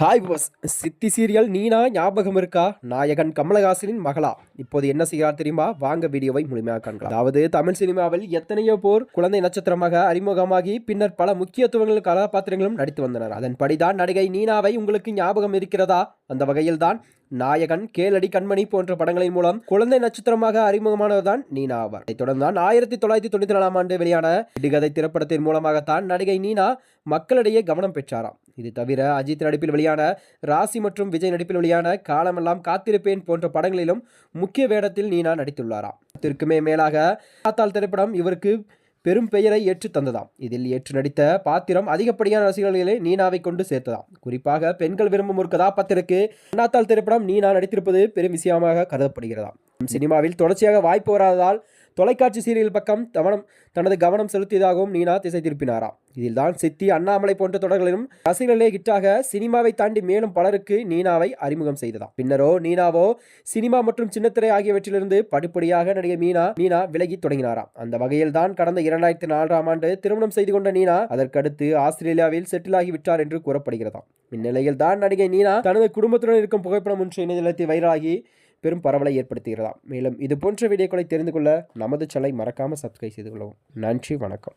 Hi boss Chithi serial Neena ஞாபகம் இருக்கா? நாயகன் கமலஹாசனின் மகளா. இப்போது என்ன செய்கிறார் தெரியுமா? வாங்க வீடியோவை முழுமையாக காண்கலாம். அதாவது தமிழ் சினிமாவில் எத்தனையோ போர் குழந்தை நட்சத்திரமாக அறிமுகமாகி பின்னர் பல முக்கியத்துவங்கள் கதாபாத்திரங்களும் நடித்து வந்தனர். அதன்படிதான் நடிகை நீனாவை உங்களுக்கு ஞாபகம் இருக்கிறதா? அந்த வகையில்தான் நாயகன் கேளடி கண்மணி போன்ற படங்களின் மூலம் குழந்தை நட்சத்திரமாக அறிமுகமானவர்தான் நீனா ஆவார். இதைத் தொடர்ந்தான் ஆயிரத்தி தொள்ளாயிரத்தி தொண்ணூத்தி நாலாம் ஆண்டு வெளியான இடுகதை திரைப்படத்தின் மூலமாகத்தான் நடிகை நீனா மக்களிடையே கவனம் பெற்றாராம். இது தவிர அஜித் நடிப்பில் வெளியான ராசி மற்றும் விஜய் நடிப்பில் வெளியான காலமெல்லாம் காத்திருப்பேன் போன்ற படங்களிலும் முக்கிய வேடத்தில் நீனா நடித்துள்ளாராம். இதற்குமே மேலாக காத்தால் திரைப்படம் இவருக்கு பெரும் பெயரை ஏற்று தந்ததாம். இதில் ஏற்று நடித்த பாத்திரம் அதிகப்படியான ரசிகர்களை நீனாவை கொண்டு சேர்த்ததாம். குறிப்பாக பெண்கள் விரும்பும் ஒரு கதாபாத்திரக்கு அண்ணாத்தாள் திரைப்படம் நீனா நடித்திருப்பது பெரும் விஷயமாக கருதப்படுகிறதாம். சினிமாவில் தொடர்ச்சியாக வாய்ப்பு வராததால் தொலைக்காட்சி சீரியல் பக்கம் கவனம் தனது கவனம் செலுத்தியதாகவும் நீனா திசை திருப்பினாராம் இதில் தான் சித்தி அண்ணாமலை போன்ற தொடர்களிலும் ரசிகர்களே ஹிட்டாக சினிமாவை தாண்டி மேலும் பலருக்கு நீனாவை அறிமுகம் செய்ததாம் பின்னரோ நீனாவோ சினிமா மற்றும் சின்னத்திரை ஆகியவற்றிலிருந்து படிப்படியாக நடிகை மீனா நீனா விலகி தொடங்கினாராம் அந்த வகையில் தான் கடந்த இரண்டாயிரத்தி நான்காம் ஆண்டு திருமணம் செய்து கொண்ட நீனா அதற்கடுத்து ஆஸ்திரேலியாவில் செட்டில் ஆகிவிட்டார் என்று கூறப்படுகிறதாம் இந்நிலையில் தான் நடிகை நீனா தனது குடும்பத்துடன் இருக்கும் புகைப்படம் ஒன்று இணையதளத்தில் வைரலாகி பெரும் பரவலை ஏற்படுத்துகிறதாம் மேலும் இது போன்ற வீடியோக்களை தெரிந்து கொள்ள நமது சேனலை மறக்காமல் சப்ஸ்கிரைப் செய்து கொள்ளவும். நன்றி வணக்கம்.